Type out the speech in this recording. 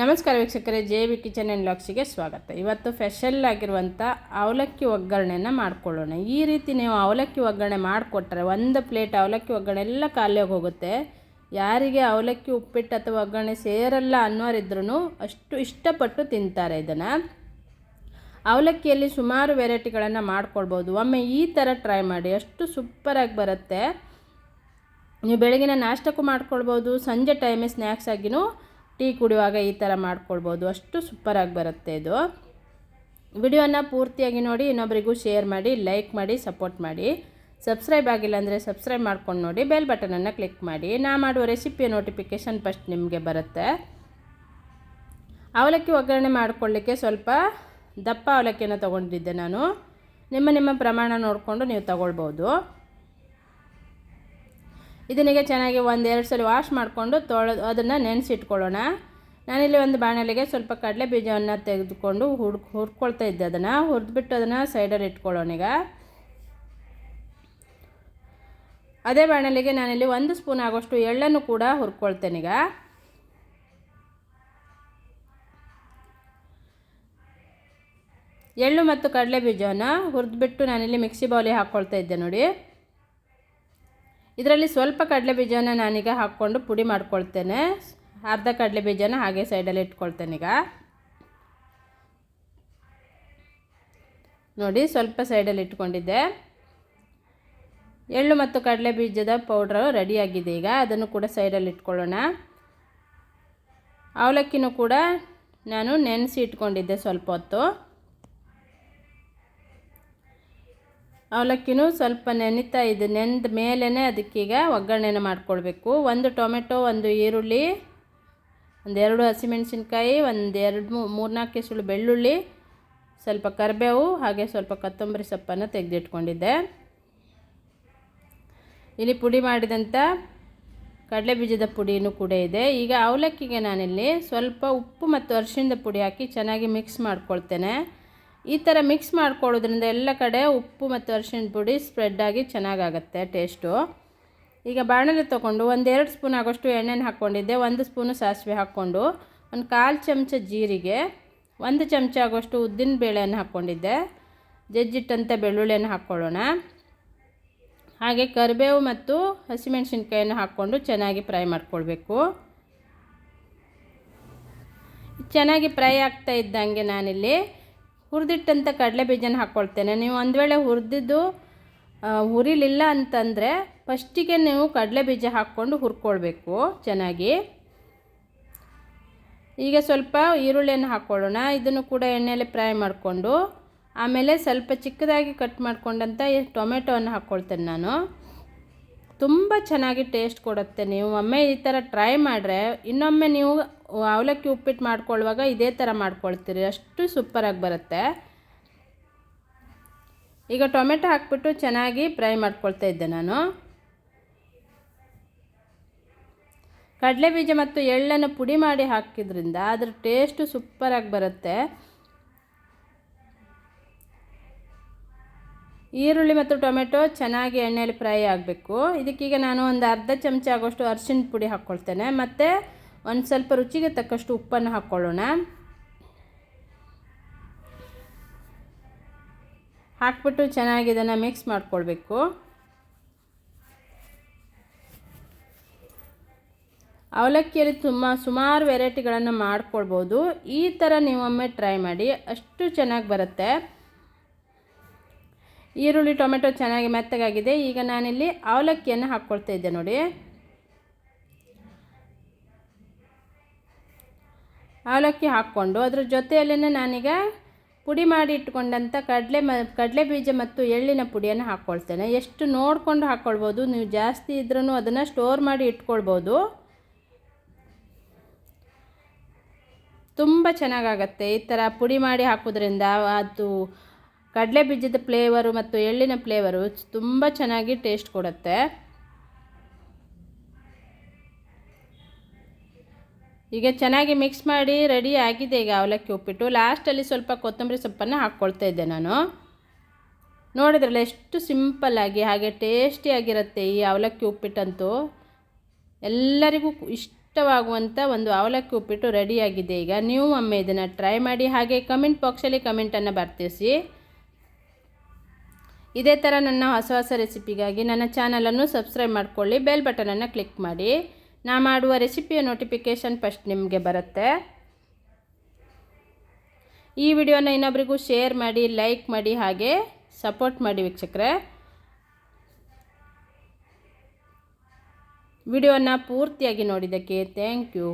ನಮಸ್ಕಾರ ವೀಕ್ಷಕರೇ, J V kitchen and ಲಾಕ್ಸಿಗೆ ಸ್ವಾಗತ. ಇವತ್ತು ಫೆಷಲ್ ಆಗಿರುವಂಥ ಅವಲಕ್ಕಿ ಒಗ್ಗರಣೆನ ಮಾಡ್ಕೊಳ್ಳೋಣ. ಈ ರೀತಿ ನೀವು ಅವಲಕ್ಕಿ ಒಗ್ಗರಣೆ ಮಾಡಿಕೊಟ್ರೆ, ಒಂದು ಪ್ಲೇಟ್ ಅವಲಕ್ಕಿ ಒಗ್ಗರಣೆ ಎಲ್ಲ ಖಾಲಿ ಹೋಗುತ್ತೆ. ಯಾರಿಗೆ ಅವಲಕ್ಕಿ ಉಪ್ಪಿಟ್ಟು ಅಥವಾ ಒಗ್ಗರಣೆ ಸೇರಲ್ಲ ಅನ್ನೋರಿದ್ರೂ ಅಷ್ಟು ಇಷ್ಟಪಟ್ಟು ತಿಂತಾರೆ ಇದನ್ನು. ಅವಲಕ್ಕಿಯಲ್ಲಿ ಸುಮಾರು ವೆರೈಟಿಗಳನ್ನು ಮಾಡ್ಕೊಳ್ಬೋದು. ಒಮ್ಮೆ ಈ ಥರ ಟ್ರೈ ಮಾಡಿ, ಅಷ್ಟು ಸೂಪರಾಗಿ ಬರುತ್ತೆ. ನೀವು ಬೆಳಗಿನ ನಾಷ್ಟಕ್ಕೂ ಮಾಡ್ಕೊಳ್ಬೋದು, ಸಂಜೆ ಟೈಮೇ ಸ್ನ್ಯಾಕ್ಸ್ ಆಗಿನೂ ಟೀ ಕುಡಿಯುವಾಗ ಈ ಥರ ಮಾಡ್ಕೊಳ್ಬೋದು. ಅಷ್ಟು ಸೂಪರಾಗಿ ಬರುತ್ತೆ ಇದು. ವಿಡಿಯೋನ ಪೂರ್ತಿಯಾಗಿ ನೋಡಿ ಇನ್ನೊಬ್ಬರಿಗೂ ಶೇರ್ ಮಾಡಿ, ಲೈಕ್ ಮಾಡಿ, ಸಪೋರ್ಟ್ ಮಾಡಿ. ಸಬ್ಸ್ಕ್ರೈಬ್ ಆಗಿಲ್ಲ ಅಂದರೆ ಸಬ್ಸ್ಕ್ರೈಬ್ ಮಾಡ್ಕೊಂಡು ನೋಡಿ, ಬೆಲ್ ಬಟನನ್ನು ಕ್ಲಿಕ್ ಮಾಡಿ. ನಾ ಮಾಡುವ ರೆಸಿಪಿಯ ನೋಟಿಫಿಕೇಷನ್ ಫಸ್ಟ್ ನಿಮಗೆ ಬರುತ್ತೆ. ಅವಲಕ್ಕಿ ಒಗ್ಗರಣೆ ಮಾಡಿಕೊಳ್ಳಿಕ್ಕೆ ಸ್ವಲ್ಪ ದಪ್ಪ ಅವಲಕ್ಕಿಯನ್ನು ತೊಗೊಂಡಿದ್ದೆ ನಾನು. ನಿಮ್ಮ ನಿಮ್ಮ ಪ್ರಮಾಣ ನೋಡಿಕೊಂಡು ನೀವು ತಗೊಳ್ಬೋದು. ಇದನ್ನಿಗೆ ಚೆನ್ನಾಗಿ ಒಂದೆರಡು ಸಲ ವಾಶ್ ಮಾಡಿಕೊಂಡು ತೊಳೆದು ಅದನ್ನು ನೆನೆಸಿಟ್ಕೊಳ್ಳೋಣ. ನಾನಿಲ್ಲಿ ಒಂದು ಬಾಣಲೆಗೆ ಸ್ವಲ್ಪ ಕಡಲೆ ಬೀಜವನ್ನು ತೆಗೆದುಕೊಂಡು ಹುಡ್ ಹುರ್ಕೊಳ್ತಾ ಇದ್ದೆ ಅದನ್ನು. ಹುರಿದ್ಬಿಟ್ಟು ಅದನ್ನು ಸೈಡಲ್ಲಿ ಇಟ್ಕೊಳ್ಳೋಣ ಈಗ. ಅದೇ ಬಾಣಲೆಗೆ ನಾನಿಲ್ಲಿ ಒಂದು ಸ್ಪೂನ್ ಆಗೋಷ್ಟು ಎಳ್ಳನ್ನು ಕೂಡ ಹುರ್ಕೊಳ್ತೇನೀಗ ಎಳ್ಳು ಮತ್ತು ಕಡಲೆ ಬೀಜವನ್ನು ಹುರಿದ್ಬಿಟ್ಟು ನಾನಿಲ್ಲಿ ಮಿಕ್ಸಿ ಬೌಲಿ ಹಾಕ್ಕೊಳ್ತಾ ಇದ್ದೆ ನೋಡಿ. ಇದರಲ್ಲಿ ಸ್ವಲ್ಪ ಕಡಲೆ ಬೀಜನ ನಾನೀಗ ಹಾಕ್ಕೊಂಡು ಪುಡಿ ಮಾಡ್ಕೊಳ್ತೇನೆ. ಅರ್ಧ ಕಡಲೆ ಬೀಜನ ಹಾಗೆ ಸೈಡಲ್ಲಿ ಇಟ್ಕೊಳ್ತೇನೆ ಈಗ. ನೋಡಿ, ಸ್ವಲ್ಪ ಸೈಡಲ್ಲಿ ಇಟ್ಕೊಂಡಿದ್ದೆ. ಎಳ್ಳು ಮತ್ತು ಕಡಲೆ ಬೀಜದ ಪೌಡ್ರು ರೆಡಿಯಾಗಿದೆ ಈಗ. ಅದನ್ನು ಕೂಡ ಸೈಡಲ್ಲಿ ಇಟ್ಕೊಳ್ಳೋಣ. ಅವಲಕ್ಕಿನೂ ಕೂಡ ನಾನು ನೆನೆಸಿ ಇಟ್ಕೊಂಡಿದ್ದೆ ಸ್ವಲ್ಪ ಹೊತ್ತು. ಅವಲಕ್ಕಿನೂ ಸ್ವಲ್ಪ ನೆನಿತಾ ಇದೆ. ನೆಂದ ಮೇಲೇ ಅದಕ್ಕೀಗ ಒಗ್ಗರಣೆನ ಮಾಡ್ಕೊಳ್ಬೇಕು. ಒಂದು ಟೊಮೆಟೊ, ಒಂದು ಈರುಳ್ಳಿ ಒಂದೆರಡು ಹಸಿಮೆಣಸಿನ್ಕಾಯಿ ಒಂದೆರಡು ಮೂರ್ನಾಲ್ಕು ಸುಳು ಬೆಳ್ಳುಳ್ಳಿ, ಸ್ವಲ್ಪ ಕರಿಬೇವು, ಹಾಗೆ ಸ್ವಲ್ಪ ಕೊತ್ತಂಬರಿ ಸೊಪ್ಪನ್ನು ತೆಗೆದಿಟ್ಕೊಂಡಿದ್ದೆ. ಇಲ್ಲಿ ಪುಡಿ ಮಾಡಿದಂಥ ಕಡಲೆ ಬೀಜದ ಪುಡಿನೂ ಕೂಡ ಇದೆ. ಈಗ ಅವಲಕ್ಕಿಗೆ ನಾನಿಲ್ಲಿ ಸ್ವಲ್ಪ ಉಪ್ಪು ಮತ್ತು ಅರಿಶಿಣದ ಪುಡಿ ಹಾಕಿ ಚೆನ್ನಾಗಿ ಮಿಕ್ಸ್ ಮಾಡ್ಕೊಳ್ತೇನೆ. ಈ ಥರ ಮಿಕ್ಸ್ ಮಾಡ್ಕೊಳ್ಳೋದ್ರಿಂದ ಎಲ್ಲ ಕಡೆ ಉಪ್ಪು ಮತ್ತು ಅರಿಶಿಣ ಪುಡಿ ಸ್ಪ್ರೆಡ್ ಆಗಿ ಚೆನ್ನಾಗಾಗತ್ತೆ ಟೇಸ್ಟು ಈಗ ಬಾಣಲೆ ತೊಗೊಂಡು ಒಂದೆರಡು ಸ್ಪೂನ್ ಆಗೋಷ್ಟು ಎಣ್ಣೆನ ಹಾಕ್ಕೊಂಡಿದ್ದೆ, ಒಂದು ಸ್ಪೂನು ಸಾಸಿವೆ ಹಾಕ್ಕೊಂಡು, ಒಂದು ಕಾಲು ಚಮಚ ಜೀರಿಗೆ, ಒಂದು ಚಮಚ ಆಗೋಷ್ಟು ಉದ್ದಿನ ಬೇಳೆಯನ್ನು ಹಾಕ್ಕೊಂಡಿದ್ದೆ ಜಜ್ಜಿಟ್ಟಂಥ ಬೆಳ್ಳುಳ್ಳಿಯನ್ನು ಹಾಕ್ಕೊಳ್ಳೋಣ. ಹಾಗೆ ಕರಿಬೇವು ಮತ್ತು ಹಸಿಮೆಣಸಿನ್ಕಾಯನ್ನು ಹಾಕ್ಕೊಂಡು ಚೆನ್ನಾಗಿ ಫ್ರೈ ಮಾಡ್ಕೊಳ್ಬೇಕು. ಚೆನ್ನಾಗಿ ಫ್ರೈ ಆಗ್ತಾ ಇದ್ದಂಗೆ ನಾನಿಲ್ಲಿ ಹುರಿದಿಟ್ಟಂಥ ಕಡಲೆ ಬೀಜನ ಹಾಕ್ಕೊಳ್ತೇನೆ ನೀವು ಒಂದು ವೇಳೆ ಹುರಿದಿದ್ದು ಹುರಿಲಿಲ್ಲ ಅಂತಂದರೆ ಫಸ್ಟಿಗೆ ನೀವು ಕಡಲೆ ಬೀಜ ಹಾಕ್ಕೊಂಡು ಹುರ್ಕೊಳ್ಬೇಕು ಚೆನ್ನಾಗಿ. ಈಗ ಸ್ವಲ್ಪ ಈರುಳ್ಳಿಯನ್ನು ಹಾಕ್ಕೊಳ್ಳೋಣ ಇದನ್ನು ಕೂಡ ಎಣ್ಣೆಯಲ್ಲಿ ಫ್ರೈ ಮಾಡಿಕೊಂಡು, ಆಮೇಲೆ ಸ್ವಲ್ಪ ಚಿಕ್ಕದಾಗಿ ಕಟ್ ಮಾಡಿಕೊಂಡಂಥ ಟೊಮೆಟೊವನ್ನು ಹಾಕ್ಕೊಳ್ತೇನೆ ನಾನು. ತುಂಬ ಚೆನ್ನಾಗಿ ಟೇಸ್ಟ್ ಕೊಡುತ್ತೆ. ನೀವು ಒಮ್ಮೆ ಈ ಥರ ಟ್ರೈ ಮಾಡಿದ್ರೆ ಇನ್ನೊಮ್ಮೆ ನೀವು ಅವಲಕ್ಕಿ ಉಪ್ಪಿಟ್ಟು ಮಾಡ್ಕೊಳ್ಳುವಾಗ ಇದೇ ಥರ ಮಾಡ್ಕೊಳ್ತೀರಿ. ಅಷ್ಟು ಸೂಪರಾಗಿ ಬರುತ್ತೆ. ಈಗ ಟೊಮೆಟೊ ಹಾಕ್ಬಿಟ್ಟು ಚೆನ್ನಾಗಿ ಫ್ರೈ ಮಾಡ್ಕೊಳ್ತಾ ಇದ್ದೆ ನಾನು. ಕಡಲೆ ಬೀಜ ಮತ್ತು ಎಳ್ಳನ್ನು ಪುಡಿ ಮಾಡಿ ಹಾಕಿದ್ರಿಂದ ಅದ್ರ ಟೇಸ್ಟು ಸೂಪರಾಗಿ ಬರುತ್ತೆ. ಈರುಳ್ಳಿ ಮತ್ತು ಟೊಮೆಟೊ ಚೆನ್ನಾಗಿ ಎಣ್ಣೆಯಲ್ಲಿ ಫ್ರೈ ಆಗಬೇಕು. ಇದಕ್ಕೀಗ ನಾನು ಒಂದು ಅರ್ಧ ಚಮಚ ಆಗೋಷ್ಟು ಅರಿಶಿಣ ಪುಡಿ ಹಾಕ್ಕೊಳ್ತೇನೆ. ಮತ್ತು ಒಂದು ಸ್ವಲ್ಪ ರುಚಿಗೆ ತಕ್ಕಷ್ಟು ಉಪ್ಪನ್ನು ಹಾಕ್ಕೊಳ್ಳೋಣ. ಹಾಕ್ಬಿಟ್ಟು ಚೆನ್ನಾಗಿ ಇದನ್ನು ಮಿಕ್ಸ್ ಮಾಡ್ಕೊಳ್ಬೇಕು. ಅವಲಕ್ಕಿಯಲ್ಲಿ ತುಂಬ ಸುಮಾರು ವೆರೈಟಿಗಳನ್ನು ಮಾಡ್ಕೊಳ್ಬೋದು. ಈ ಥರ ನೀವೊಮ್ಮೆ ಟ್ರೈ ಮಾಡಿ. ಅಷ್ಟು ಚೆನ್ನಾಗಿ ಬರುತ್ತೆ. ಈರುಳ್ಳಿ ಟೊಮೆಟೊ ಚೆನ್ನಾಗಿ ಮೆತ್ತಗಾಗಿದೆ. ಈಗ ನಾನಿಲ್ಲಿ ಅವಲಕ್ಕಿಯನ್ನು ಹಾಕ್ಕೊಳ್ತಾ ಇದ್ದೆ ನೋಡಿ. ಅವಲಕ್ಕಿ ಹಾಕ್ಕೊಂಡು ಅದ್ರ ಜೊತೆಯಲ್ಲೇ ನಾನೀಗ ಪುಡಿ ಮಾಡಿ ಇಟ್ಕೊಂಡಂಥ ಕಡಲೆ ಮ, ಕಡಲೆ ಬೀಜ ಮತ್ತು ಎಳ್ಳಿನ ಪುಡಿಯನ್ನು ಹಾಕ್ಕೊಳ್ತೇನೆ. ಎಷ್ಟು ನೋಡಿಕೊಂಡು ಹಾಕ್ಕೊಳ್ಬೋದು, ನೀವು ಜಾಸ್ತಿ ಇದ್ರೂ ಅದನ್ನು ಸ್ಟೋರ್ ಮಾಡಿ ಇಟ್ಕೊಳ್ಬೋದು. ತುಂಬ ಚೆನ್ನಾಗಾಗತ್ತೆ ಈ ಥರ ಪುಡಿ ಮಾಡಿ ಹಾಕೋದ್ರಿಂದ. ಅದು ಕಡಲೆ ಬೀಜದ ಫ್ಲೇವರು ಮತ್ತು ಎಳ್ಳಿನ ಫ್ಲೇವರು ತುಂಬ ಚೆನ್ನಾಗಿ ಟೇಸ್ಟ್ ಕೊಡುತ್ತೆ. ಈಗ ಚೆನ್ನಾಗಿ ಮಿಕ್ಸ್ ಮಾಡಿ ರೆಡಿ ಆಗಿದೆ ಈಗ ಅವಲಕ್ಕಿ ಉಪ್ಪಿಟ್ಟು. ಲಾಸ್ಟಲ್ಲಿ ಸ್ವಲ್ಪ ಕೊತ್ತಂಬರಿ ಸೊಪ್ಪನ್ನು ಹಾಕ್ಕೊಳ್ತಾ ಇದ್ದೆ ನಾನು. ನೋಡಿದ್ರಲ್ಲ ಎಷ್ಟು ಸಿಂಪಲ್ಲಾಗಿ ಹಾಗೆ ಟೇಸ್ಟಿಯಾಗಿರುತ್ತೆ ಈ ಅವಲಕ್ಕಿ ಉಪ್ಪಿಟ್ಟಂತೂ. ಎಲ್ಲರಿಗೂ ಇಷ್ಟ ಇಷ್ಟವಾಗುವಂಥ ಒಂದು ಅವಲಕ್ಕಿ ಉಪ್ಪಿಟ್ಟು ರೆಡಿಯಾಗಿದೆ ಈಗ. ನೀವು ಒಮ್ಮೆ ಇದನ್ನು ಟ್ರೈ ಮಾಡಿ ಹಾಗೆ ಕಮೆಂಟ್ ಬಾಕ್ಸಲ್ಲಿ ಕಮೆಂಟನ್ನು ಬರ್ತಿಸಿ ಇದೇ ಥರ ನನ್ನ ಹೊಸ ಹೊಸ ರೆಸಿಪಿಗಾಗಿ ನನ್ನ ಚಾನಲನ್ನು ಸಬ್ಸ್ಕ್ರೈಬ್ ಮಾಡಿಕೊಳ್ಳಿ, ಬೆಲ್ ಬಟನನ್ನು ಕ್ಲಿಕ್ ಮಾಡಿ. ನಾ ಮಾಡುವ ರೆಸಿಪಿಯ ನೋಟಿಫಿಕೇಷನ್ ಫಸ್ಟ್ ನಿಮಗೆ ಬರುತ್ತೆ. ಈ ವಿಡಿಯೋನ ಇನ್ನೊಬ್ರಿಗೂ ಶೇರ್ ಮಾಡಿ ಲೈಕ್ ಮಾಡಿ, ಹಾಗೆ ಸಪೋರ್ಟ್ ಮಾಡಿ ವೀಕ್ಷಕರೇ. ವಿಡಿಯೋನ ಪೂರ್ತಿಯಾಗಿ ನೋಡಿದ್ದಕ್ಕೆ ಥ್ಯಾಂಕ್ ಯು